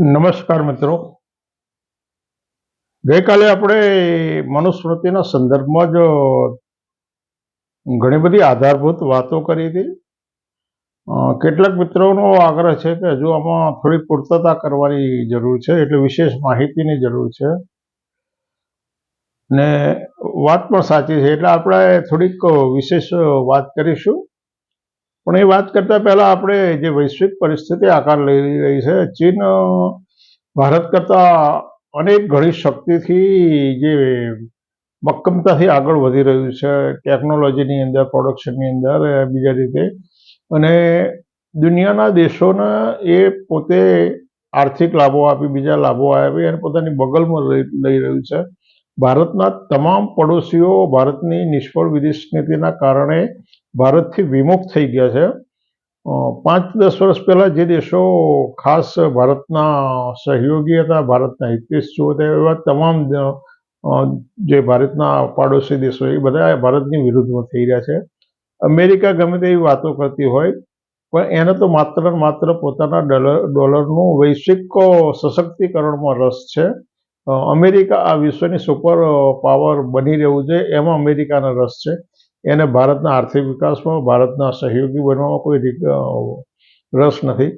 નમસ્કાર મિત્રો. ગઈકાલે આપણે મનુસ્મૃતિના સંદર્ભમાં જ ઘણી બધી આધારભૂત વાતો કરી હતી. કેટલાક મિત્રોનો આગ્રહ છે કે હજુ આમાં થોડી પૂર્તતા કરવાની જરૂર છે, એટલે વિશેષ માહિતીની જરૂર છે. ને વાત પણ સાચી છે, એટલે આપણે થોડીક વિશેષ વાત કરીશું. પણ એ વાત કરતા પહેલા આપણે જે વૈશ્વિક પરિસ્થિતિ આકાર લઈ રહી છે, ચીન ભારત કરતા અનેક ઘણી શક્તિથી જે મક્કમતાથી આગળ વધી રહ્યું છે, ટેકનોલોજીની અંદર, પ્રોડક્શનની અંદર બીજા રીતે. અને દુનિયાના દેશોને એ પોતે આર્થિક લાભો આપી, બીજા લાભો આપી અને પોતાની બગલમાં લઈ રહ્યું છે. ભારતના તમામ પડોશીઓ ભારતની નિષ્ફળ વિદેશ નીતિના કારણે ભારતથી વિમુખ થઈ ગયા છે. પાંચ દસ વર્ષ પહેલાં જે દેશો ખાસ ભારતના સહયોગી હતા, ભારતના હિતેશો હતા, એવા તમામ જે ભારતના પાડોશી દેશો એ બધા ભારતની વિરુદ્ધમાં થઈ રહ્યા છે. અમેરિકા ગમે તેવી વાતો કરતી હોય, પણ એને તો માત્ર માત્ર પોતાના ડોલર, ડોલરનું વૈશ્વિક સશક્તિકરણમાં રસ છે. અમેરિકા આ વિશ્વની સુપર પાવર બની રહેવું છે એમાં અમેરિકાનો રસ છે. એને ભારતના આર્થિક વિકાસમાં, ભારતના સહયોગી બનવામાં કોઈ રસ નથી.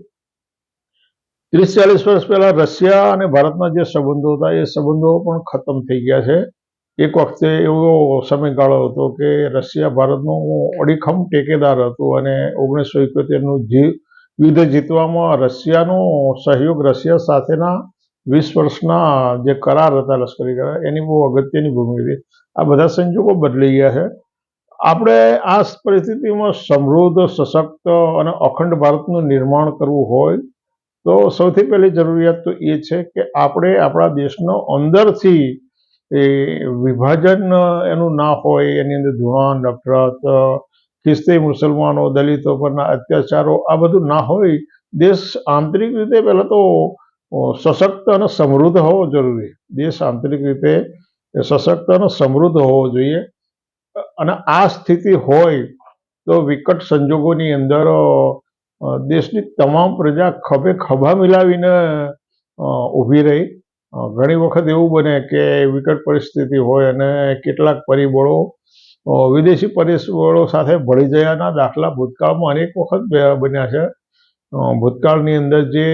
ત્રીસ ચાલીસ વર્ષ પહેલા રશિયા અને ભારતના જે સંબંધો હતા, એ સંબંધો પણ ખતમ થઈ ગયા છે. એક વખતે એવો સમયગાળો હતો કે રશિયા ભારતનો અડીખમ ટેકેદાર હતું અને ઓગણીસો એકોતેરનું યુદ્ધ જીતવામાં રશિયાનો સહયોગ રશિયા સાથેના વીસ વર્ષના જે કરાર હતા લશ્કરી કરાર, એની બહુ અગત્યની ભૂમિકા હતી. આ બધા સંજોગો બદલાઈ ગયા છે. આપણે આ પરિસ્થિતિમાં સમૃદ્ધ, સશક્ત અને અખંડ ભારતનું નિર્માણ કરવું હોય તો સૌથી પહેલી જરૂરિયાત તો એ છે કે આપણે આપણા દેશનો અંદરથી એ વિભાજન એનું ના હોય, એની અંદર ધુણાણ નફરત, ખ્રિસ્તી, મુસલમાનો, દલિતો પરના અત્યાચારો આ બધું ના હોય. દેશ આંતરિક રીતે પહેલાં તો સશક્ત અને સમૃદ્ધ હોવો જરૂરી દેશ આંતરિક રીતે સશક્ત અને સમૃદ્ધ હોવો જોઈએ અને આ સ્થિતિ હોય તો વિકટ સંજોગોની અંદર દેશની તમામ પ્રજા ખભે ખભા મિલાવીને ઊભી રહી ઘણી વખત એવું બને કે વિકટ પરિસ્થિતિ હોય અને કેટલાક પરિબળો વિદેશી પરિબળો સાથે ભળી જયાના દાખલા ભૂતકાળમાં અનેક વખત બન્યા છે ભૂતકાળની અંદર જે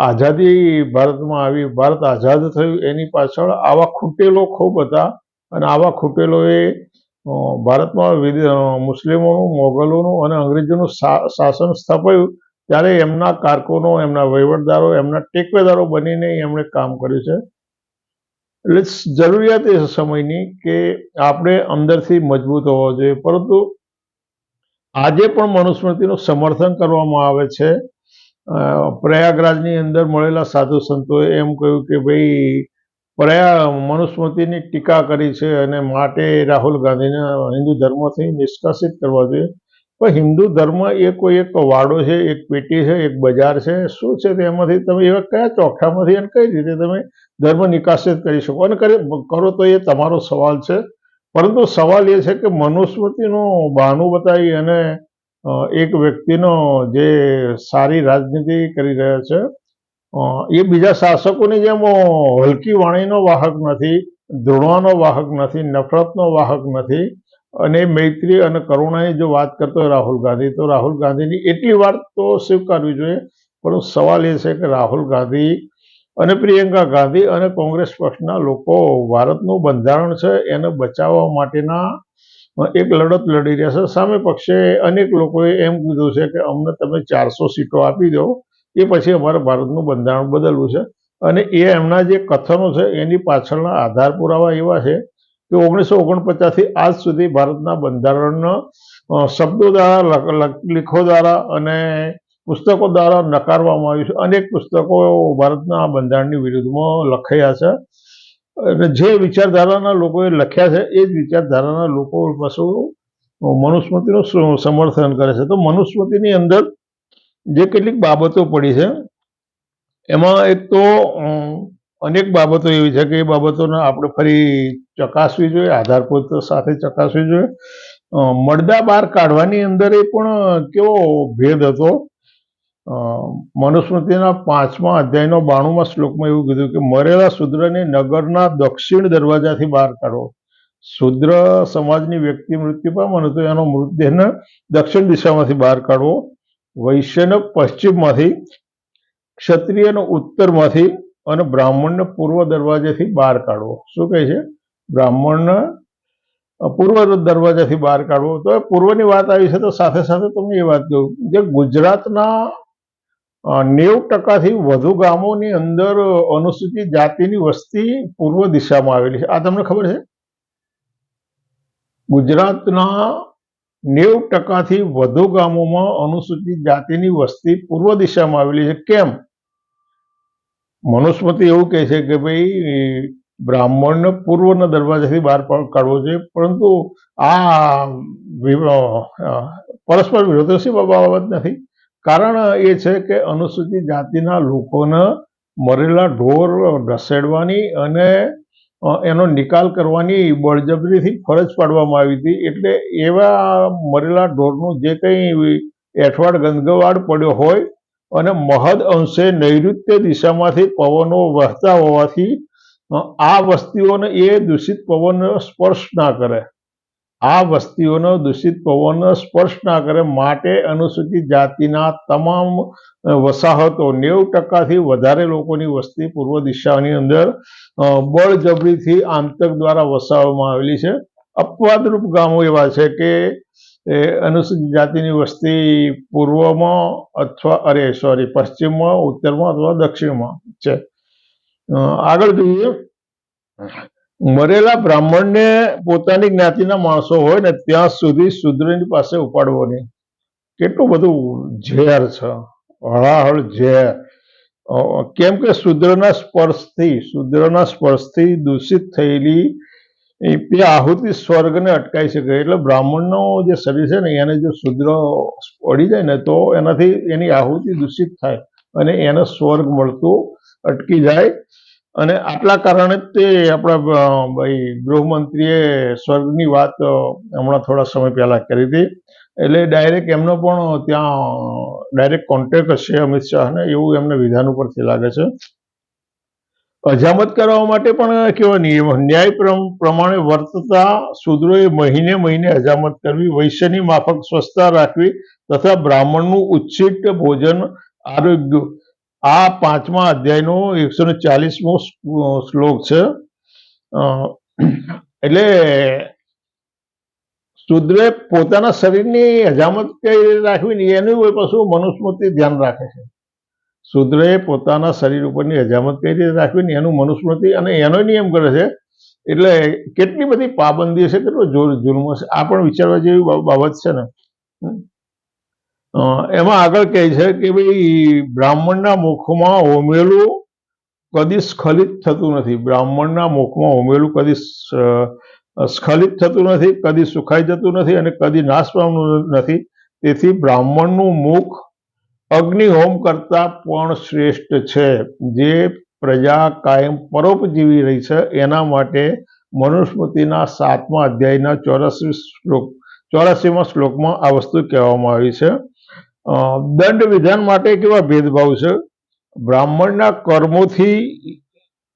આઝાદી ભારતમાં આવી, ભારત આઝાદ થયું, એની પાછળ આવા ખૂટેલો ખૂબ હતા અને આવા ખૂટેલોએ ભારતમાં મુસ્લિમોનું, મોગલોનું અને અંગ્રેજોનું શાસન સ્થપાયું, ત્યારે એમના કારકુનો, એમના વહીવટદારો, એમના ટેકવેદારો બનીને એમણે કામ કર્યું છે. એટલે જરૂરિયાત એ સમયની કે આપણે અંદરથી મજબૂત હોવા જોઈએ. પરંતુ આજે પણ મનુસ્મૃતિનું સમર્થન કરવામાં આવે છે. પ્રયાગરાજની અંદર મળેલા સાધુ સંતોએ એમ કહ્યું કે ભાઈ, પ્રયા, મનુસ્મૃતિની ટીકા કરી છે અને માટે રાહુલ ગાંધીને હિન્દુ ધર્મથી નિષ્કાસિત કરવા જોઈએ. પણ હિન્દુ ધર્મ એ કોઈ એક વાડો છે, એક પેટી છે, એક બજાર છે, શું છે તેમાંથી તમે એવા કયા ચોખ્ખામાંથી અને કઈ રીતે તમે ધર્મ નિકાસિત કરી શકો? અને કરે તો એ તમારો સવાલ છે. પરંતુ સવાલ એ છે કે મનુસ્મૃતિનું બહાનું બતાવી અને એક વ્યક્તિનો જે સારી રાજનીતિ કરી રહ્યા છે એ બીજા શાસકોની જેમ હલકી વાણીનો વાહક નથી દ્રોણવાનો વાહક નથી, નફરતનો વાહક નથી અને મૈત્રી અને કરુણાની જો વાત કરતો હોય રાહુલ ગાંધી, તો રાહુલ ગાંધીની એટલી વાત તો સ્વીકારવી જોઈએ, પરંતુ સવાલ એ છે કે રાહુલ ગાંધી અને પ્રિયંકા ગાંધી અને કોંગ્રેસ પક્ષના લોકો ભારતનું બંધારણ છે એને બચાવવા માટેના એક લડત લડી રહ્યા છે. સામે પક્ષે અનેક લોકોએ એમ કીધું છે કે અમને તમે ચારસો સીટો આપી દો. એ પછી અમારે ભારતનું બંધારણ બદલવું છે. અને એ એમના જે કથનો છે, એની પાછળના આધાર પુરાવા એવા છે કે ઓગણીસો ઓગણપચાસથી આજ સુધી ભારતના બંધારણનો શબ્દો દ્વારા લખ- દ્વારા અને પુસ્તકો દ્વારા નકારવામાં આવ્યું છે. અનેક પુસ્તકો ભારતના બંધારણની વિરુદ્ધમાં લખાયા છે. જે વિચારધારાના લોકોએ લખ્યા છે, એ જ વિચારધારાના લોકો પાછું મનુસ્મૃતિનું સમર્થન કરે છે. તો મનુસ્મૃતિની અંદર જે કેટલીક બાબતો પડી છે, એમાં એક તો અનેક બાબતો એવી છે કે એ બાબતોને આપણે ફરી ચકાસવી જોઈએ આધારભૂત સાથે ચકાસવી જોઈએ. મડદા બહાર કાઢવાની અંદર એ પણ કેવો ભેદ હતો મનુસ્મૃતિના પાંચમા અધ્યાયનો બાણુંમાં શ્લોકમાં એવું કીધું કે મરેલા શુદ્રને નગરના દક્ષિણ દરવાજાથી બહાર કાઢો. શુદ્ર સમાજની વ્યક્તિ મૃત્યુ પામે મને તો એનો મૃતદેહને દક્ષિણ દિશામાંથી બહાર કાઢવો. વૈશ્યને પશ્ચિમમાંથી, ક્ષત્રિયનો ઉત્તરમાંથી અને બ્રાહ્મણને પૂર્વ દરવાજેથી બહાર કાઢવો. શું કહે છે? બ્રાહ્મણને પૂર્વ દરવાજાથી બહાર કાઢવો. તો પૂર્વની વાત આવી છે તો સાથે સાથે તમને એ વાત કહું જે ગુજરાતના નેવું ટકાથી વધુ ગામોની અંદર અનુસૂચિત જાતિની વસ્તી પૂર્વ દિશામાં આવેલી છે. આ તમને ખબર છે? ગુજરાતના નેવું ટકાથી વધુ ગામોમાં અનુસૂચિત જાતિની વસ્તી પૂર્વ દિશામાં આવેલી છે. કેમ? મનુસ્મૃતિ એવું કહે છે કે ભાઈ, બ્રાહ્મણને પૂર્વના દરવાજાથી બહાર કાઢવો જોઈએ, પરંતુ આ પરસ્પર વિરોધાભાસી બાબત નથી? કારણ એ છે કે અનુસૂચિત જાતિના લોકોને મરેલા ઢોર ઘસેડવાની અને એનો નિકાલ કરવાની બળજબરીથી ફરજ પાડવામાં આવી હતી. એટલે એવા મરેલા ઢોરનું જે કંઈ એઠવાડ ગંદગવાડ પડ્યો હોય અને મહદ અંશે નૈઋત્ય દિશામાંથી પવનો વહેતા હોવાથી આ વસ્તીઓને એ દૂષિત પવન સ્પર્શ ના કરે. આ વસ્તીઓનો દૂષિત પવન સ્પર્શ ના કરે માટે અનુસૂચિત જાતિના તમામ વસાહતો નેવું ટકાથી વધારે લોકોની વસ્તી પૂર્વ દિશાની અંદર બળજબરીથી આંતક દ્વારા વસાવવામાં આવેલી છે. અપવાદરૂપ ગામો એવા છે કે અનુસૂચિત જાતિની વસ્તી પૂર્વમાં અથવા, અરે સોરી પશ્ચિમમાં, ઉત્તરમાં અથવા દક્ષિણમાં છે. આગળ જોઈએ. મરેલા બ્રાહ્મણને પોતાની જ્ઞાતિના માણસો હોય ને ત્યાં સુધી શુદ્રની પાસે ઉપાડવો નહીં. કેટલું બધું ઝેર છે, હળાહળ ઝેર. કેમ કે શુદ્રના સ્પર્શથી શુદ્રના સ્પર્શથી દૂષિત થયેલી તે આહુતિ સ્વર્ગને અટકાઈ શકે. એટલે બ્રાહ્મણનો જે શરીર છે ને, એને જો શુદ્ર પડી જાય ને, તો એનાથી એની આહુતિ દૂષિત થાય અને એને સ્વર્ગ મળતું અટકી જાય. અને આટલા કારણે જ તે આપણા ભાઈ ગૃહમંત્રીએ સ્વર્ગની વાત હમણાં થોડા સમય પહેલા કરી હતી. એટલે ડાયરેક્ટ એમનો પણ ત્યાં ડાયરેક્ટ કોન્ટેક્ટ હશે અમિત શાહને એવું એમને વિધાન ઉપરથી લાગે છે. અજામત કરવા માટે પણ કેવા નિયમ, ન્યાય પ્રમાણે વર્તતા શુદ્રોએ મહિને મહિને અજામત કરવી, વૈશ્યની માફક સ્વચ્છતા રાખવી તથા બ્રાહ્મણનું ઉચ્છિષ્ટ ભોજન આરોગ્ય આ પાંચમા અધ્યાયનો એકસો ને ચાલીસમો શ્લોક છે. એટલે શુદ્રે પોતાના શરીરની હજામત કઈ રીતે રાખવી ને એનું પાછું મનુસ્મૃતિ ધ્યાન રાખે છે. શુદ્રે પોતાના શરીર ઉપરની હજામત કઈ રીતે રાખવી ને એનું મનુસ્મૃતિ અને એનો નિયમ કરે છે. એટલે કેટલી બધી પાબંદી છે, કેટલો જોર જુલ્મ છે. આ પણ વિચારવા જેવી બાબત છે ને. હમ. એમાં આગળ કહે છે કે ભાઈ, બ્રાહ્મણના મુખમાં હોમેલું કદી સ્ખલિત થતું નથી. બ્રાહ્મણના મુખમાં હોમેલું કદી સ્ખલિત થતું નથી, કદી સુખાઈ જતું નથી અને કદી નાશ પામતું નથી. તેથી બ્રાહ્મણનું મુખ અગ્નિહોમ કરતા પણ શ્રેષ્ઠ છે. જે પ્રજા કાયમ પરોપજીવી રહી છે, એના માટે મનુસ્મૃતિના સાતમા અધ્યાયના ચોરાસી શ્લોક, ચોરાસીમાં શ્લોકમાં આ વસ્તુ કહેવામાં આવી છે. દંડ વિધાન માટે કેવા ભેદભાવ છે? બ્રાહ્મણના કર્મોથી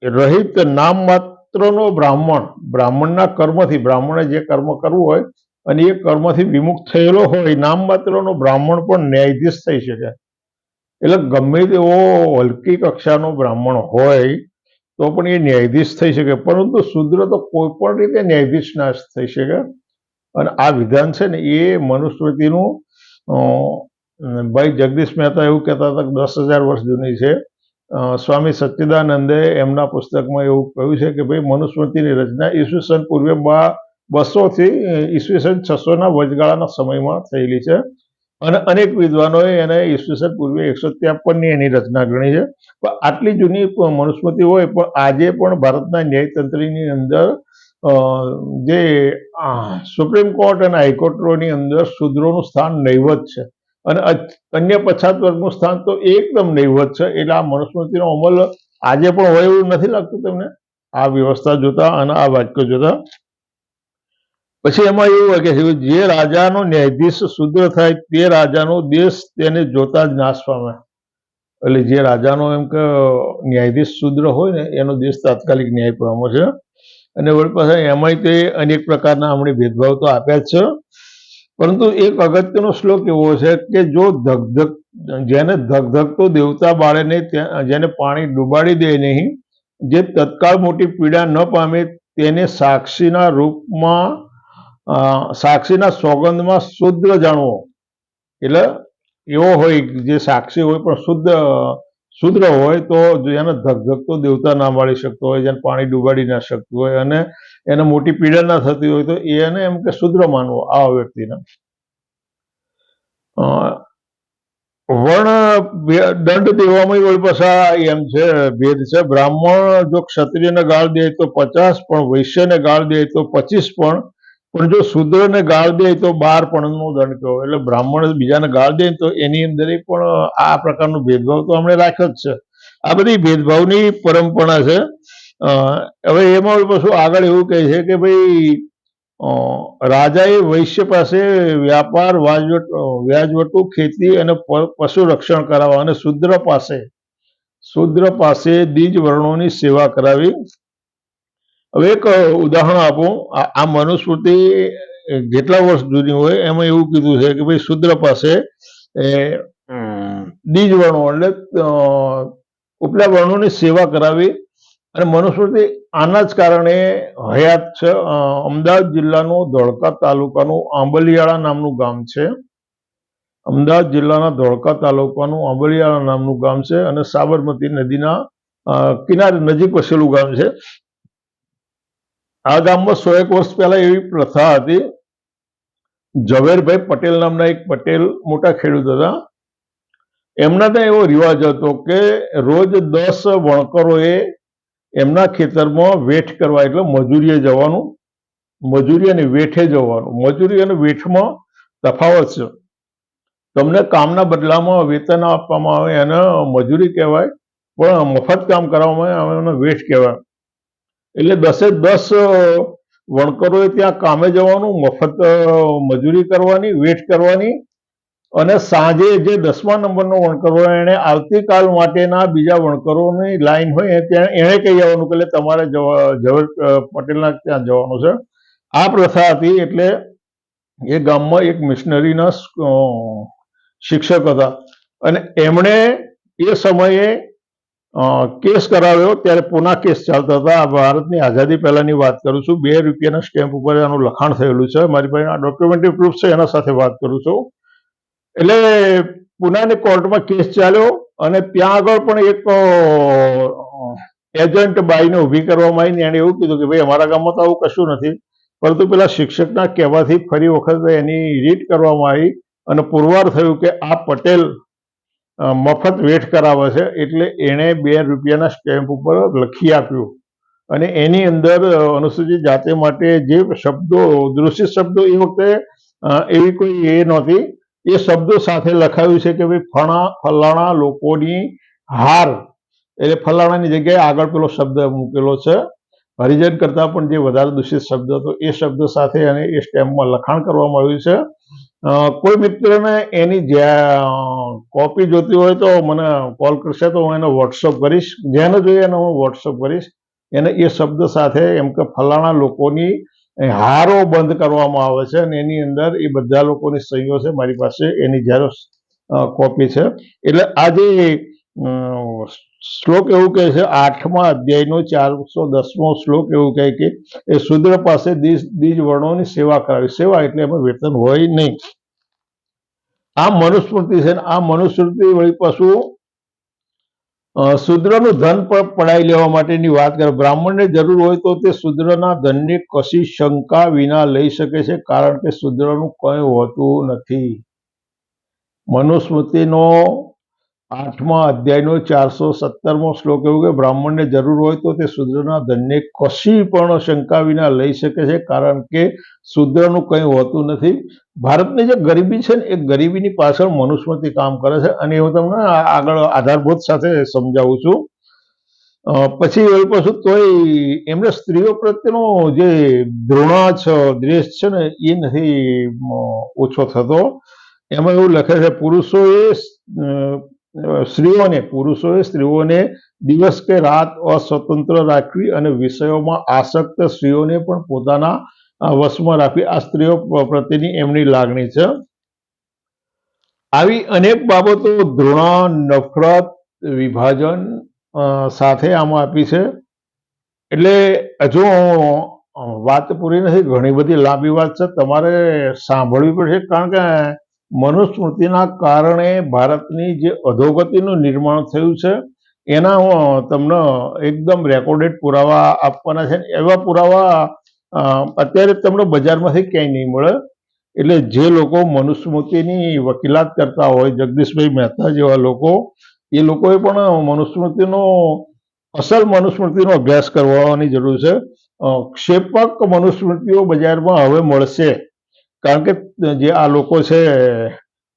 રહિત નામ માત્રનો બ્રાહ્મણ, બ્રાહ્મણના કર્મથી, બ્રાહ્મણે જે કર્મ કરવું હોય અને એ કર્મથી વિમુખ થયેલો હોય નામ માત્રનો બ્રાહ્મણ પણ ન્યાયાધીશ થઈ શકે. એટલે ગમે તેવો હલકી કક્ષાનો બ્રાહ્મણ હોય, તો પણ એ ન્યાયાધીશ થઈ શકે. પરંતુ શુદ્ર તો કોઈ પણ રીતે ન્યાયાધીશ નાશ થઈ શકે. અને આ વિધાન છે ને, એ મનુસ્મૃતિનું ભાઈ જગદીશ મહેતા એવું કહેતા હતા કે દસ હજાર વર્ષ જૂની છે. સ્વામી સચ્ચિદાનંદે એમના પુસ્તકમાં એવું કહ્યું છે કે ભાઈ, મનુસ્મૃતિની રચના ઈસવીસન પૂર્વે બા બસોથી ઈસવીસન છસોના વચગાળાના સમયમાં થયેલી છે. અને અનેક વિદ્વાનોએ એને ઈસવીસન પૂર્વે એકસો ત્રેપનની એની રચના ગણી છે. પણ આટલી જૂની મનુસ્મૃતિ હોય, પણ આજે પણ ભારતના ન્યાયતંત્રની અંદર જે સુપ્રીમ કોર્ટ અને હાઈકોર્ટની અંદર શૂદ્રોનું સ્થાન નહીવત છે. અને અન્ય પછાત વર્ગનું સ્થાન તો એકદમ નહીવત છે. એટલે આ મનુસ્મૃતિનો અમલ આજે પણ હોય એવું નથી લાગતું તમને? આ વ્યવસ્થા જોતા અને આ વાક્ય જોતા. પછી એમાં એવું હોય કે જે રાજાનો ન્યાયાધીશ શુદ્ર થાય તે રાજાનો દેશ તેને જોતા જ નાશ પામે. એટલે જે રાજાનો એમ કે ન્યાયાધીશ શુદ્ર હોય ને, એનો દેશ તાત્કાલિક ન્યાય પામે છે. અને વળી પાછા એમાંય તે અનેક પ્રકારના હમણાં ભેદભાવ તો આપ્યા જ છે. પરંતુ એક અગત્યનો શ્લોક એવો છે કે જો ધગધગ, જેને ધગધગતો દેવતા બાળે જેને પાણી ડૂબાડી દે નહીં, જે તત્કાળ મોટી પીડા ન પામે, તેને સાક્ષીના રૂપમાં સાક્ષીના સોગંદમાં શુદ્ર જાણવો. એટલે એવો હોય જે સાક્ષી હોય પણ શુદ્ધ, શુદ્ર હોય તો જેને ધગધગતો દેવતા ના માળી શકતો હોય, જેને પાણી ડૂબાડી ના શકતું હોય અને એને મોટી પીડા ના થતી હોય તો એને એમ કે શુદ્ર માનવો આવા વ્યક્તિને. વર્ણ દંડ દેવામાં વળી પાછા એમ છે, ભેદ છે. બ્રાહ્મણ જો ક્ષત્રિયને ગાળ દે તો પચાસ, પણ વૈશ્યને ગાળ દે તો પચીસ પણ. પણ જો શુદ્રને ગાળ દે તો બાર પણનો દંડ કહો એટલે બ્રાહ્મણ બીજાને ગાળ દે તો એની અંદર પણ આ પ્રકારનો ભેદભાવ તો હમણે રાખ્યો જ છે. આ બધી ભેદભાવની પરંપરા છે. હવે એમાં પાછું આગળ એવું કહે છે કે ભાઈ રાજાએ વૈશ્ય પાસે વ્યાપાર વાજવટ વ્યાજવટુ ખેતી અને પશુ રક્ષણ કરાવવા અને શુદ્ર પાસે શુદ્ર પાસે દ્વિજ વર્ણોની સેવા કરાવી. હવે એક ઉદાહરણ આપું. આ મનુસ્મૃતિ જેટલા વર્ષ જૂની હોય એમાં એવું કીધું છે કે ભાઈ શુદ્ર પાસે દ્વિજ વર્ણો એટલે ઉપલા વર્ણોની સેવા કરાવી અને મનુસ્મૃતિ આના જ કારણે હયાત છે. અમદાવાદ જિલ્લાનું ધોળકા તાલુકાનું આંબલિયાળા નામનું ગામ છે. અમદાવાદ જિલ્લાના ધોળકા તાલુકાનું આંબલિયાળા નામનું ગામ છે અને સાબરમતી નદીના કિનારે નજીક વસેલું ગામ છે. આ ગામમાં સો એક વર્ષ પહેલા એવી પ્રથા હતી. ઝવેરભાઈ પટેલ નામના એક પટેલ મોટા ખેડૂત હતા. એમના ત્યાં એવો રિવાજ હતો કે રોજ દસ વણકરોએ એમના ખેતરમાં વેઠ કરવા એટલે મજૂરીએ જવાનું, મજૂરી અને વેઠે જવાનું. મજૂરી અને વેઠમાં તફાવત છે. તમને કામના બદલામાં વેતન આપવામાં આવે એને મજૂરી કહેવાય, પણ મફત કામ કરવામાં આવે એને વેઠ કહેવાય. એટલે દસે દસ વણકરોએ ત્યાં કામે જવાનું, મફત મજૂરી કરવાની, વેઠ કરવાની અને સાંજે જે દસમા નંબરનો વણકર હોય, એને આવતીકાલ માટેના બીજા વણકરોની લાઈન હોય ત્યાં એણે કહી જવાનું કે તમારે ઝવેર પટેલના ત્યાં જવાનું છે. આ પ્રથા હતી એટલે એ ગામમાં એક મિશનરીના શિક્ષક હતા. અને એમણે એ સમયે કેસ કરાવ્યો ત્યારે પુના કેસ ચાલતા હતા. ભારતની આઝાદી પહેલાની વાત કરું છું. બે રૂપિયાના સ્ટેમ્પ ઉપર એનું લખાણ થયેલું છે. મારી પાસે આ ડોક્યુમેન્ટરી પ્રૂફ છે, એના સાથે વાત કરું છું. એટલે પુનાની કોર્ટમાં કેસ ચાલ્યો અને ત્યાં આગળ પણ એક એજન્ટ બાઈને ઊભી કરવામાં આવીને એણે એવું કીધું કે ભાઈ, અમારા ગામમાં તો આવું કશું નથી. પરંતુ પેલા શિક્ષકના કહેવાથી ફરી વખત એની રીટ કરવામાં આવી અને પુરવાર થયું કે આ પટેલ મફત વેઠ કરાવે છે એટલે એણે બે રૂપિયાના સ્ટેમ્પ ઉપર લખી આપ્યું. અને એની અંદર અનુસૂચિત જાતિ માટે જે શબ્દો દૃશ્ય શબ્દો એ વખતે એવી કોઈ એ નહોતી. એ શબ્દો સાથે લખાયું છે કે ભાઈ ફણા, ફલાણા લોકોની હાર. એટલે ફલાણાની જગ્યાએ આગળ પેલો શબ્દ મૂકેલો છે. હરિજન કરતાં પણ જે વધારે દૂષિત શબ્દ હતો, એ શબ્દ સાથે અને એ સ્ટેમ્પમાં લખાણ કરવામાં આવ્યું છે. કોઈ મિત્રને એની કોપી જોતી હોય તો મને કોલ કરશે તો હું એને વોટ્સઅપ કરીશ. જેને જોઈએ એને હું વોટ્સઅપ કરીશ. એને એ શબ્દ સાથે એમ કે ફલાણા લોકોની હારો બંધ કરવામાં આવે છે અને એની અંદર એ બધા લોકોની સહીઓ છે, મારી પાસે એની જ્યારે કોપી છે. એટલે આજે શ્લોક એવું કહે છે, આઠમા અધ્યાયનો ચારસો દસમો શ્લોક એવું કહે કે, એ શુદ્ર પાસે દીજ વર્ણોની સેવા કરાવી. સેવા એટલે એમાં વેતન હોય નહીં. આ મનુસ્મૃતિ છે આ મનુસ્મૃતિ વળી પાછું શૂદ્રનું ધન પણ પડાવી લેવા માટેની વાત કરે. બ્રાહ્મણને જરૂર હોય તો તે શુદ્રના ધનની કશી શંકા વિના લઈ શકે છે, કારણ કે શુદ્રનું કંઈ હોતું નથી. મનુસ્મૃતિનો આઠમા અધ્યાયનો ચારસો સત્તરમો શ્લોક એવું કે બ્રાહ્મણને જરૂર હોય તો તે શૂદ્રના ધનને કશી પણ શંકા વિના લઈ શકે છે, કારણ કે શૂદ્રનું કંઈ હોતું નથી. ભારતની જે ગરીબી છે ને, એ ગરીબીની પાછળ મનુસ્મૃતિ કામ કરે છે અને હું તમને આગળ આધારભૂત સાથે સમજાવું છું. પછી એ પાછું તોય એમને સ્ત્રીઓ પ્રત્યેનો જે દ્રોણા છે દ્વેષ છે ને, એ નથી ઓછો થતો. એમાં એવું લખે છે, પુરુષોએ સ્ત્રીઓને, પુરુષોએ સ્ત્રીઓને દિવસ કે રાત અસ્વતંત્ર રાખવી અને વિષયોમાં આસક્ત સ્ત્રીઓને પણ પોતાના વશમાં રાખવી. આ સ્ત્રીઓ પ્રત્યેની એમની લાગણી છે. આવી અનેક બાબતો ધૃણા નફરત, વિભાજન સાથે આમાં આપી છે. એટલે હજુ વાત પૂરી નથી. ઘણી બધી લાંબી વાત છે. તમારે સાંભળવી પડશે. કારણ કે મનુસ્મૃતિના કારણે ભારતની જે અધોગતિનું નિર્માણ થયું છે, એના તમને એકદમ રેકોર્ડેડ પુરાવા આપવાના છે એવા પુરાવા અત્યારે તમને બજારમાંથી ક્યાંય નહીં મળે. એટલે જે લોકો મનુસ્મૃતિની વકીલાત કરતા હોય, જગદીશભાઈ મહેતા જેવા લોકો, એ લોકોએ પણ મનુસ્મૃતિનો, અસલ મનુસ્મૃતિનો અભ્યાસ કરવાની જરૂર છે. ક્ષેપક મનુસ્મૃતિઓ બજારમાં હવે મળશે. કારણ કે જે આ લોકો છે,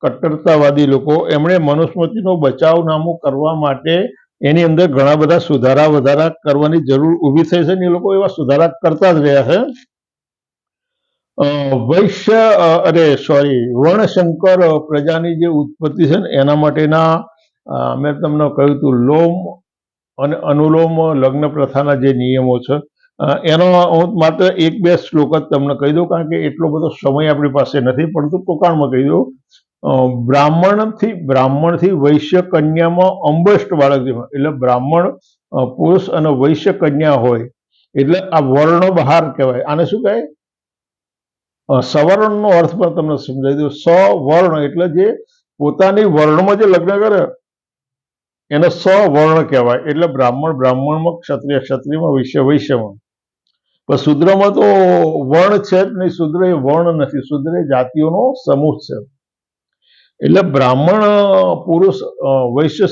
કટ્ટરતાવાદી લોકો, એમણે મનુસ્મૃતિનો બચાવનામું કરવા માટે એની અંદર ઘણા બધા સુધારા વધારા કરવાની જરૂર ઊભી થઈ છે એ લોકો એવા સુધારા કરતા જ રહ્યા છે. વૈશ્ય અરે સોરી વર્ણશંકર પ્રજાની જે ઉત્પત્તિ છે ને, એના માટેના મેં તમને કહ્યું હતું, લોમ અને અનુલોમ લગ્ન પ્રથાના જે નિયમો છે એનો હું માત્ર એક બે શ્લોક જ તમને કહી દઉં કારણ કે એટલો બધો સમય આપણી પાસે નથી પરંતુ ટૂંકાણમાં કહી દઉં બ્રાહ્મણથી બ્રાહ્મણથી વૈશ્ય કન્યામાં અંબષ્ટ બાળક એટલે બ્રાહ્મણ પુરુષ અને વૈશ્ય કન્યા હોય. એટલે આ વર્ણ બહાર કહેવાય. આને શું કહે? અ, સવર્ણનો અર્થ પણ તમને સમજાવી દઉં. સવર્ણ એટલે જે પોતાની વર્ણમાં જે લગ્ન કરે એને સવર્ણ કહેવાય. એટલે બ્રાહ્મણ બ્રાહ્મણમાં ક્ષત્રિય ક્ષત્રિયમાં વૈશ્ય વૈશ્યમાં. પણ શુદ્રમાં તો વર્ણ છે જ નહીં, શૂદ્ર એ વર્ણ નથી. શૂદ્ર એ જાતિઓનો સમૂહ છે. એટલે બ્રાહ્મણ, પુરુષ વૈશ્ય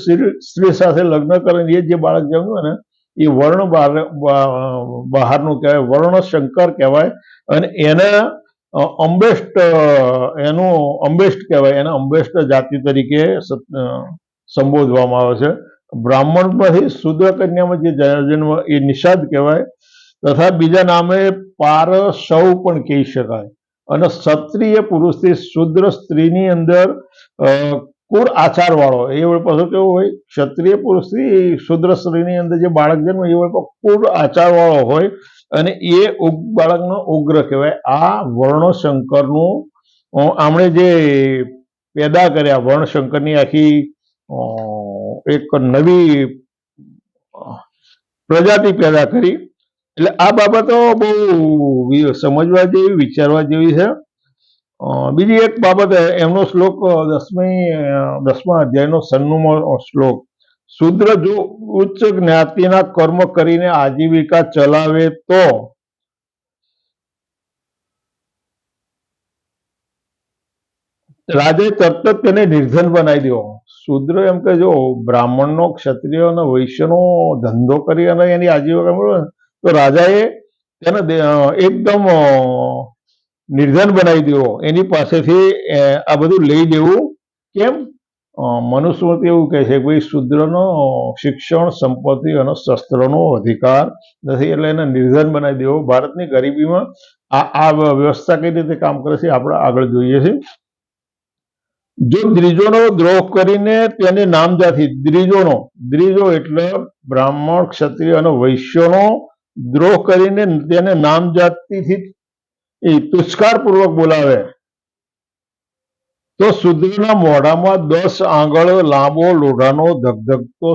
સ્ત્રી સાથે લગ્ન કરે એ જે બાળક જન્મે ને, એ વર્ણ બહાર બહારનું કહેવાય વર્ણ શંકર કહેવાય અને એને અંબેસ્ટ એનું અંબેષ્ટ કહેવાય. એને અંબેષ્ટ જાતિ તરીકે સંબોધવામાં આવે છે. બ્રાહ્મણમાંથી શુદ્ર કન્યામાં જે જન્મ, એ નિષાદ કહેવાય. તથા બીજા નામે પારસૌ પણ કહી શકાય. અને ક્ષત્રિય પુરુષથી શુદ્ર સ્ત્રીની અંદર કુળ આચાર વાળો એ વળી કેવું હોય? ક્ષત્રિય પુરુષથી શુદ્ર સ્ત્રીની અંદર જે બાળક જન્મ, એ પાછો કુળ આચાર વાળો હોય અને એ બાળકનો ઉગ્ર કહેવાય. આ વર્ણશંકરનું આમણે જે પેદા કર્યા, વર્ણશંકરની આખી એક નવી પ્રજાતિ પેદા કરી. એટલે આ બાબતો બહુ સમજવા જેવી, વિચારવા જેવી છે. બીજી એક બાબત એમનો શ્લોક દસમી દસમા અધ્યાયનો સન્નુમો શ્લોક. શુદ્ર જો ઉચ્ચ જ્ઞાતિના કર્મ કરીને આજીવિકા ચલાવે તો રાજે તરત જ તેને નિર્ધન બનાવી દેવો શુદ્ર એમ કે જો બ્રાહ્મણનો અને વૈશ્યનો ધંધો કરી અને એની આજીવિકા તો રાજાએ તેને એકદમ નિર્ધન બનાવી દેવો એની પાસેથી આ બધું લઈ લેવું. કેમ? મનુસ્મૃતિ એવું કહે છે ભાઈ, શુદ્રનો શિક્ષણ, સંપત્તિ અને શસ્ત્રનો અધિકાર નથી. એટલે એને નિર્ધન બનાવી દેવો. ભારતની ગરીબીમાં આ આ વ્યવસ્થા કઈ રીતે કામ કરે છે આપણે આગળ જોઈએ છે જો દ્રિજોનો દ્રોહ કરીને તેને નામજાથી દ્વિજોનો દ્રિજો એટલે બ્રાહ્મણ, ક્ષત્રિય અને વૈશ્યનો દ્રોહ કરીને તેને નામજાતિથી એ તુષ્કાર પૂર્વક બોલાવે. તો શુદ્રના મોઢામાં દસ આંગળ, લાંબો, લોઢાનો, ધગધગતો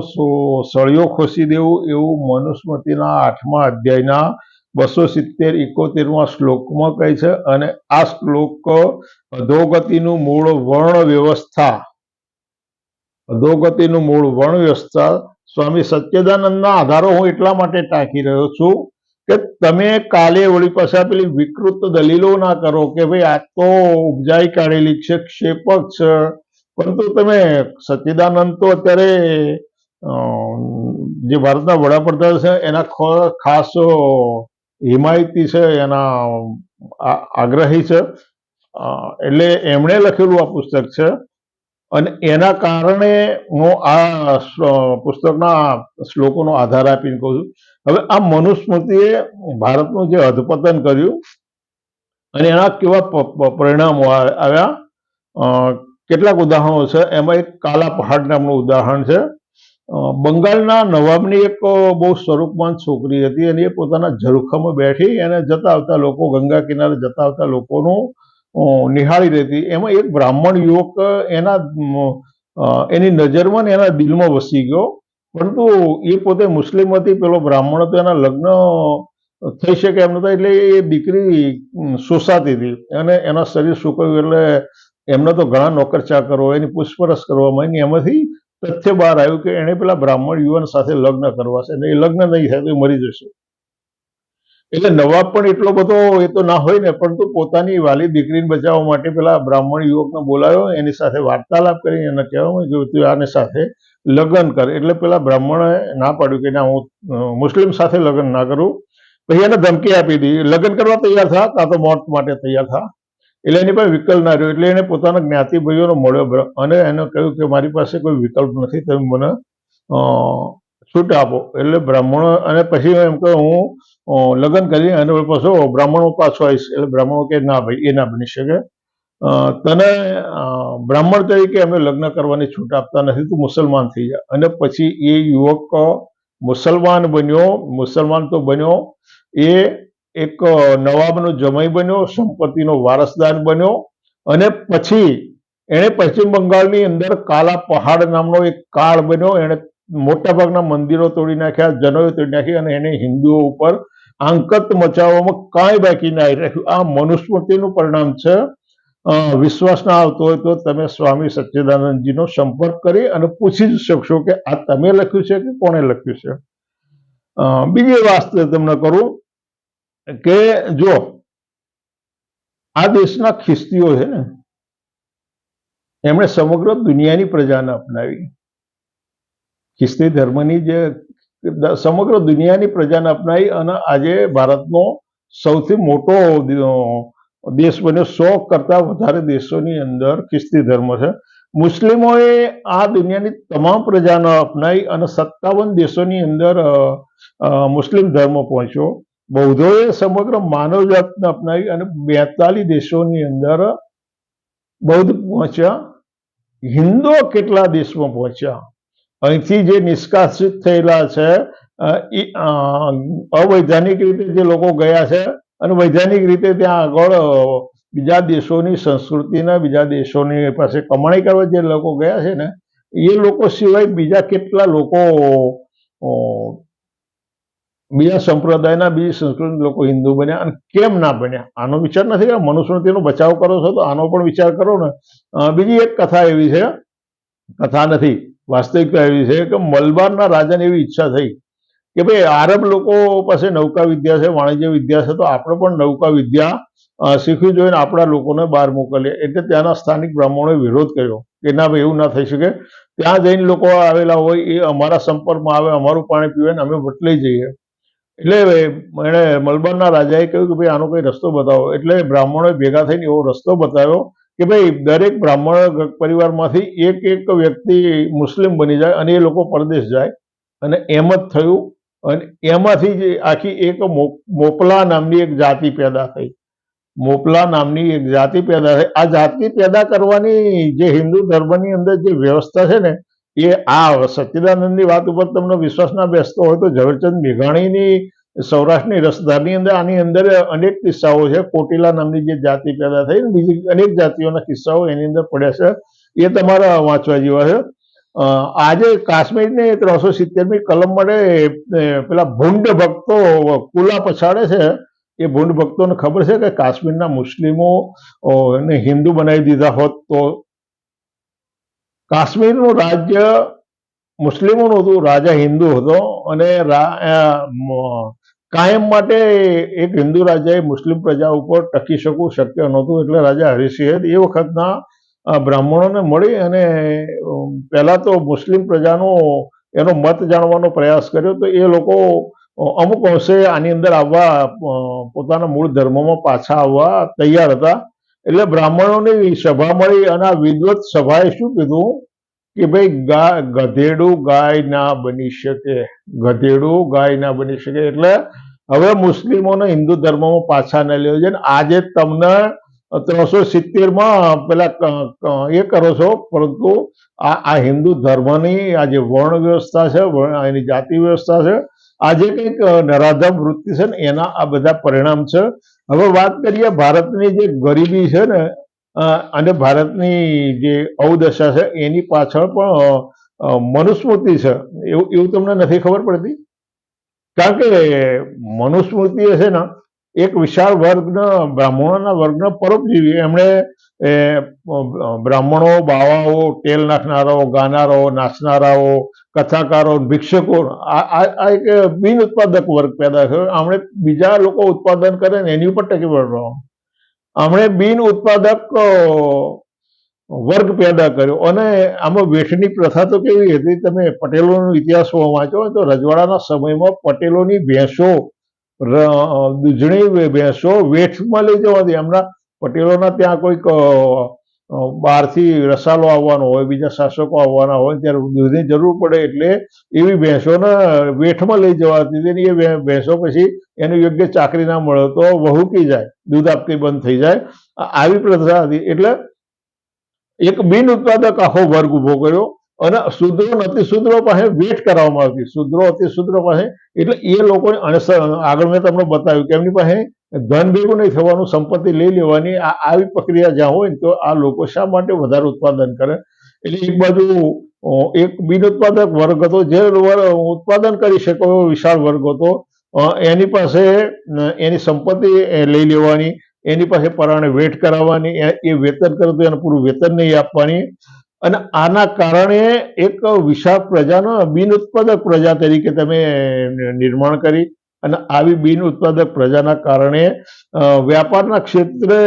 સળિયો ખોસી દેવું એવું મનુસ્મૃતિના આઠમા અધ્યાયના બસો સિત્તેર ઇકોતેરમાં શ્લોકમાં કહે છે અને આ શ્લોક અધોગતિનું મૂળ વર્ણ વ્યવસ્થા અધોગતિનું મૂળ વર્ણ વ્યવસ્થા સ્વામી સત્યદાનંદના આધારો હું એટલા માટે ટાંકી રહ્યો છું કે તમે કાલે વળી પાછા પેલી વિકૃત દલીલો ના કરો કે ભાઈ આ તો ઉપજાઈ કાઢેલી છે, ક્ષેપક છે. પરંતુ તમે સચ્ચિદાનંદ તો અત્યારે જે ભારતના વડાપ્રધાન છે, એના ખાસ હિમાયતી છે, એના આગ્રહી છે. એટલે એમણે લખેલું આ પુસ્તક છે. અને એના કારણે હું આ પુસ્તકના શ્લોકોનો આધાર આપીને કહું છું. હવે આ મનુસ્મૃતિએ ભારતનું જે અધપતન કર્યું અને એના કેવા પરિણામો આવ્યા કેટલાક ઉદાહરણો છે. એમાં એક કાલા પહાડ નામનું ઉદાહરણ છે. બંગાળના નવાબની એક બહુ સ્વરૂપવાન છોકરી હતી. અને એ પોતાના ઝરૂખામાં બેઠી અને જતા આવતા લોકો ગંગા કિનારે જતા આવતા લોકોનું નિહાળી રહેતી એમાં એક બ્રાહ્મણ યુવક એના એની નજરમાં ને એના દિલમાં વસી ગયો. પરંતુ એ પોતે મુસ્લિમ હતી, પેલો બ્રાહ્મણ હતો, એના લગ્ન થઈ શકે એમ નતા એટલે એ દીકરી સોસાતી હતી. અને એના શરીર સુકાયું એટલે એમને તો ઘણા નોકર ચાકરો એની પૂછપરછ કરવામાં આવી એમાંથી તથ્ય બહાર આવ્યું કે એણે પેલા બ્રાહ્મણ યુવાન સાથે લગ્ન કરવા છે. અને એ લગ્ન નહીં થાય તો એ મરી જશે. એટલે નવાબ પણ એટલો બધો એ તો ના હોય ને, પરંતુ પોતાની વાલી દીકરીને બચાવવા માટે પેલા બ્રાહ્મણ યુવકને બોલાવ્યો એની સાથે વાર્તાલાપ કરી એને કહેવામાં કે તું આને સાથે લગ્ન કર. એટલે પેલા બ્રાહ્મણે ના પાડ્યું કે ના, હું મુસ્લિમ સાથે લગ્ન ના કરું. પછી એને ધમકી આપી દીધી લગ્ન કરવા તૈયાર થા, કાં તો મોત માટે તૈયાર થા. એટલે એની પાસે વિકલ્પ ના રહ્યો. એટલે એને પોતાના જ્ઞાતિ ભાઈઓનો મળ્યો અને એને કહ્યું કે મારી પાસે કોઈ વિકલ્પ નથી, તમે મને છૂટ આપો. એટલે બ્રાહ્મણો અને પછી એમ કે હું લગ્ન કરી અને પાછો બ્રાહ્મણો પાછો આવીશ એટલે બ્રાહ્મણો કે ના ભાઈ, એ ના બની શકે. તને બ્રાહ્મણ તરીકે અમે લગ્ન કરવાની છૂટ આપતા નથી, તું મુસલમાન થઈ જા. અને પછી એ યુવક મુસલમાન બન્યો, મુસલમાન તો બન્યો, એ એક નવાબનો જમાઈ બન્યો, સંપત્તિનો વારસદાર બન્યો, અને પછી એણે પશ્ચિમ બંગાળની અંદર કાલા પહાડ નામનો એક કાળ બન્યો, એણે મોટાભાગના મંદિરો તોડી નાખ્યા જનોય તોડી નાખી અને એને હિન્દુઓ ઉપર આંકત મચાવવામાં કાંઈ બાકી ના રાખ્યું. આ મનુસ્મૃતિનું પરિણામ છે. વિશ્વાસ ના આવતો હોય તો તમે સ્વામી સચ્ચિદાનંદજીનો સંપર્ક કરી અને પૂછી જ શકશો કે આ તમે લખ્યું છે કે કોણે લખ્યું છે. બીજી વાત તમને કરું કે જો આ દેશના ખ્રિસ્તીઓ છે ને, એમણે સમગ્ર દુનિયાની પ્રજાને અપનાવી. ખ્રિસ્તી ધર્મની જે સમગ્ર દુનિયાની પ્રજાને અપનાવી અને આજે ભારતનો સૌથી મોટો દેશ બન્યો. સો કરતા વધારે દેશોની અંદર ખ્રિસ્તી ધર્મ છે. મુસ્લિમોએ આ દુનિયાની તમામ પ્રજાને અપનાવી અને સત્તાવન દેશોની અંદર મુસ્લિમ ધર્મ પહોંચ્યો. બૌદ્ધોએ સમગ્ર માનવજાતને અપનાવી અને બેતાલીસ દેશોની અંદર બૌદ્ધ પહોંચ્યા. હિન્દુઓ કેટલા દેશમાં પહોંચ્યા? અહીંથી જે નિષ્કાસિત થયેલા છે એ અવૈધાનિક રીતે જે લોકો ગયા છે અને વૈધાનિક રીતે ત્યાં આગળ બીજા દેશોની સંસ્કૃતિના બીજા દેશોની પાસે કમાણી કરવા જે લોકો ગયા છે ને, એ લોકો સિવાય બીજા કેટલા લોકો બીજા સંપ્રદાયના બીજી સંસ્કૃતિ લોકો હિન્દુ બન્યા અને કેમ ના બન્યા? આનો વિચાર નથી કે મનુસ્મૃતિનો બચાવ કરો છો તો આનો પણ વિચાર કરો ને. બીજી એક કથા એવી છે, કથા નથી. વાસ્તવિકતા એવી છે કે મલબારના રાજાને એવી ઈચ્છા થઈ કે ભાઈ આરબ લોકો પાસે નૌકા વિદ્યા છે, વાણિજ્ય વિદ્યા છે, તો આપણે પણ નૌકા વિદ્યા શીખવી જોઈએ આપણા લોકોને બહાર મોકલીએ. એટલે ત્યાંના સ્થાનિક બ્રાહ્મણોએ વિરોધ કર્યો કે ના ભાઈ એવું ના થઈ શકે. ત્યાં જઈને લોકો આવેલા હોય, એ અમારા સંપર્કમાં આવે, અમારું પાણી પીવે ને અમે બદલાઈ જઈએ. એટલે એણે મલબારના રાજાએ કહ્યું કે ભાઈ આનો કોઈ રસ્તો બતાવો. એટલે બ્રાહ્મણોએ ભેગા થઈને એવો રસ્તો બતાવ્યો કે ભાઈ દરેક બ્રાહ્મણ પરિવારમાંથી એક એક વ્યક્તિ મુસ્લિમ બની જાય અને એ લોકો પરદેશ જાય અને એમ જ થયું અને એમાંથી જ આખી એક મોપલા નામની એક જાતિ પેદા થઈ. મોપલા નામની એક જાતિ પેદા થઈ. આ જાતિ પેદા કરવાની જે હિન્દુ ધર્મની અંદર જે વ્યવસ્થા છે ને, એ આ સચ્ચિદાનંદની વાત ઉપર તમને વિશ્વાસ ના બેસતો હોય તો ઝવેરચંદ મેઘાણીની સૌરાષ્ટ્રની રસધારની અંદર આની અંદર અનેક કિસ્સાઓ છે. કોટીલા નામની જે જાતિ પેદા થઈ બીજી અનેક જાતિઓના કિસ્સાઓ એની અંદર પડ્યા છે. એ તમારે વાંચવા જેવા છે. આજે કાશ્મીરને ત્રણસો સિત્તેરમી કલમ માટે પેલા ભૂંડ ભક્તો કુલા પછાડે છે. એ ભૂંડ ભક્તોને ખબર છે કે કાશ્મીરના મુસ્લિમો ને હિન્દુ બનાવી દીધા હોત તો કાશ્મીરનું રાજ્ય મુસ્લિમોનું હતું, રાજા હિન્દુ હતો અને કાયમ માટે એક હિન્દુ રાજાએ મુસ્લિમ પ્રજા ઉપર ટકી શકવું શક્ય નહોતું. એટલે રાજા હરિસિંહે એ વખતના બ્રાહ્મણોને મળી અને પહેલાં તો મુસ્લિમ પ્રજાનો એનો મત જાણવાનો પ્રયાસ કર્યો. તો એ લોકો અમુક અંશે આની અંદર આવવા પોતાના મૂળ ધર્મમાં પાછા આવવા તૈયાર હતા. એટલે બ્રાહ્મણોની સભા મળી અને આ વિદ્વત સભાએ શું કીધું? કે ભાઈ ગધેડું ગાય ના બની શકે. ગધેડું ગાય ના બની શકે એટલે હવે મુસ્લિમોને હિન્દુ ધર્મમાં પાછા ન લેવો છે આજે તમને ત્રણસો સિત્તેરમાં પેલા એ કરો છો, પરંતુ આ આ હિન્દુ ધર્મની આ જે વર્ણ વ્યવસ્થા છે એની જાતિ વ્યવસ્થા છે. આ જે કંઈક નરાધમ વૃત્તિ છે ને એના આ બધા પરિણામ છે. હવે વાત કરીએ ભારતની જે ગરીબી છે ને અને ભારતની જે અવદશા છે, એની પાછળ પણ મનુસ્મૃતિ છે. એવું એવું તમને નથી ખબર પડતી? કારણ કે મનુસ્મૃતિ છે ને, એક વિશાળ વર્ગના, બ્રાહ્મણોના વર્ગના પરોપજીવી. એમણે બ્રાહ્મણો, બાવાઓ, તેલ નાખનારાઓ ગાનારાઓ નાચનારાઓ, કથાકારો, ભિક્ષકો, આ એક બિન ઉત્પાદક વર્ગ પેદા થયો. આમણે બીજા લોકો ઉત્પાદન કરે ને એની ઉપર ટકી પડવાનો આમણે બિન ઉત્પાદક વર્ગ પેદા કર્યો. અને આમાં વેઠની પ્રથા તો કેવી હતી? તમે પટેલોનો ઇતિહાસ વાંચો તો રજવાડાના સમયમાં પટેલોની ભેંસો દૂધણી ભેંસો વેઠમાં લઈ જવાથી એમના પટેલોના ત્યાં કોઈક બહારથી રસાલો આવવાનો હોય, બીજા શાસકો આવવાના હોય, ત્યારે દૂધની જરૂર પડે એટલે એવી ભેંસોને વેઠમાં લઈ હતી એ ભેંસો પછી એને યોગ્ય ચાકરી ના મળે તો વહુકી જાય, દૂધ આપતી બંધ થઈ જાય. આવી પ્રથા હતી. એટલે એક બિન ઉત્પાદક આખો વર્ગ ઊભો કર્યો. અને શુદ્રો અતિ શુદ્રો પાસે વેટ કરાવવામાં આવતી. શુદ્રો અતિશુદ્રો પાસે, એટલે એ લોકોને આગળ મેં તમને બતાવ્યું કે એમની પાસે ધન ભેગું નહીં થવાનું, સંપત્તિ લઈ લેવાની, આ આવી પ્રક્રિયા જ્યાં હોય તો આ લોકો શા માટે વધારે ઉત્પાદન કરે? એટલે એક બાજુ એક બિન ઉત્પાદક વર્ગ હતો, જે ઉત્પાદન કરી શકો એવો વિશાળ વર્ગ હતો. એની પાસે એની સંપત્તિ લઈ લેવાની, એની પાસે પરાણે વેટ કરાવવાની, એ વેતન કરે તો એને પૂરું વેતન નહીં આપવાની. અને આના કારણે એક વિશાળ પ્રજાનો બિન ઉત્પાદક પ્રજા તરીકે તમે નિર્માણ કરી અને આવી બિન ઉત્પાદક પ્રજાના કારણે વ્યાપારના ક્ષેત્રે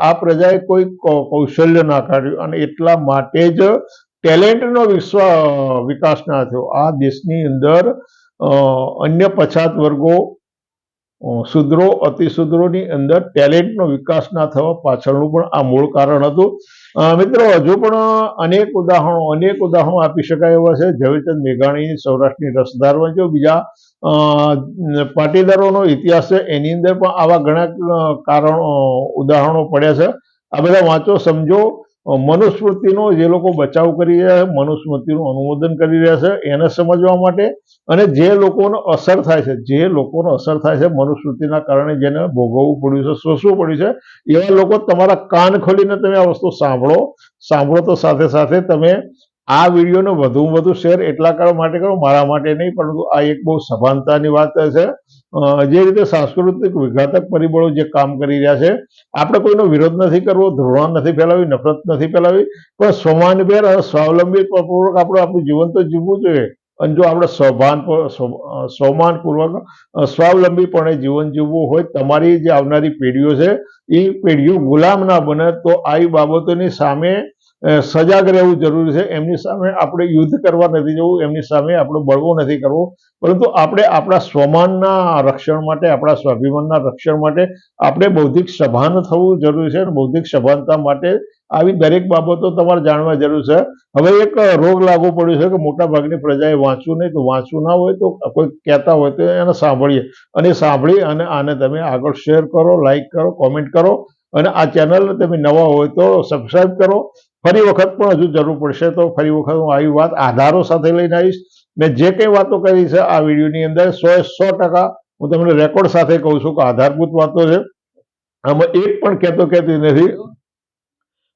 આ પ્રજાએ કોઈ કૌશલ્ય ના કાઢ્યું અને એટલા માટે જ ટેલેન્ટનો વિશ્વ વિકાસ ના થયો. આ દેશની અંદર અન્ય પછાત વર્ગો શુદ્રો અતિશુદ્રોની અંદર ટેલેન્ટનો વિકાસ ના થવા પાછળનું પણ આ મૂળ કારણ હતું. મિત્રો, હજુ પણ અનેક ઉદાહરણો અનેક ઉદાહરણો આપી શકાય એવા છે. ઝવેરચંદ મેઘાણી સૌરાષ્ટ્રની રસધાર વાંચો બીજા પાટીદારોનો ઇતિહાસ છે. એની અંદર પણ આવા ઘણા કારણો ઉદાહરણો પડ્યા છે. આ બધા વાંચો, સમજો. મનુસ્મૃતિનો જે લોકો બચાવ કરી રહ્યા છે, મનુસ્મૃતિનું અનુમોદન કરી રહ્યા છે, એને સમજવા માટે અને જે લોકોનો અસર થાય છે, જે લોકોનો અસર થાય છે મનુસ્મૃતિના કારણે જેને ભોગવવું પડ્યું છે સોસવું પડ્યું છે, એવા લોકો તમારા કાન ખોલીને તમે આ વસ્તુ સાંભળો. સાંભળો તો સાથે સાથે તમે આ વિડીયોને વધુમાં વધુ શેર એટલા કરવા માટે કરો, મારા માટે નહીં, પરંતુ આ એક બહુ સભાનતાની વાત છે. જે રીતે સાંસ્કૃતિક વિઘાતક પરિબળો જે કામ કરી રહ્યા છે, આપણે કોઈનો વિરોધ નથી કરવો, ધોરણ નથી ફેલાવી, નફરત નથી ફેલાવી, પણ સમાનભેર અને સ્વાવલંબી પૂર્વક આપણે, આપણું જીવન તો જીવવું જોઈએ. અને જો આપણે સ્વભાન સ્વમાનપૂર્વક સ્વાવલંબીપણે જીવન જીવવું હોય, તમારી જે આવનારી પેઢીઓ છે એ પેઢીઓ ગુલામ ના બને તો આવી બાબતોની સામે સજાગ રહેવું જરૂરી છે. એમની સામે આપણે યુદ્ધ કરવા નથી જવું, એમની સામે આપણે બળવો નથી કરવો. પરંતુ આપણે આપણા સ્વમાનના રક્ષણ માટે, આપણા સ્વાભિમાનના રક્ષણ માટે આપણે બૌદ્ધિક સભાન થવું જરૂરી છે અને બૌદ્ધિક સભાનતા માટે આવી દરેક બાબતો તમારે જાણવા જરૂર છે. હવે એક રોગ લાગુ પડ્યો છે કે મોટા ભાગની પ્રજાએ વાંચવું નહીં. તો વાંચવું ના હોય તો કોઈ કહેતા હોય તો એને સાંભળીએ. અને સાંભળી અને આને તમે આગળ શેર કરો, લાઈક કરો, કોમેન્ટ કરો. અને આ ચેનલ તમે નવા હોય તો સબસ્ક્રાઈબ કરો. ફરી વખત પણ હજુ જરૂર પડશે તો ફરી વખત હું આવી વાત આધારો સાથે લઈને આવીશ. મેં જે કંઈ વાતો કરી છે આ વિડીયોની અંદર સો સો ટકા હું તમને રેકોર્ડ સાથે કહું છું કે આધારભૂત વાતો છે. આમાં એક પણ કહેતો કહેતી નથી.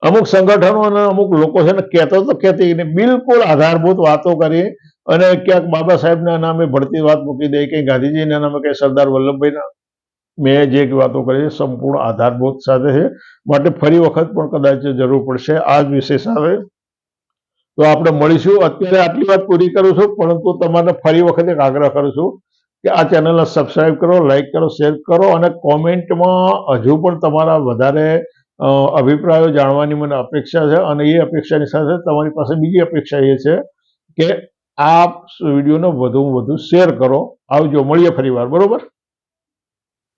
અમુક સંગઠનો અને અમુક લોકો છે ને કહેતો તો કહેતી નહીં. બિલકુલ આધારભૂત વાતો કરી અને ક્યાંક બાબા સાહેબના નામે ભળતી વાત મૂકી દે કે ગાંધીજીના નામે કે સરદાર વલ્લભભાઈના મેં જે વાતો કરી છે, સંપૂર્ણ આધારભૂત સાથે છે. માટે ફરી વખત પણ કદાચ જરૂર પડશે આ જ વિષય સાથે. તો આપણે મળીશું. અત્યારે આટલી વાત પૂરી કરું છું, પરંતુ તમારે ફરી વખત એક આગ્રહ કરું છું કે આ ચેનલને સબસ્ક્રાઇબ કરો લાઈક કરો શેર કરો અને કોમેન્ટમાં હજુ પણ તમારા વધારે અભિપ્રાયો જાણવાની મને અપેક્ષા છે અને એ અપેક્ષાની સાથે તમારી પાસે બીજી અપેક્ષા એ છે કે આ વિડીયોનો વધુમાં વધુ શેર કરો. આવજો. મળીએ ફરી વાર બરોબર?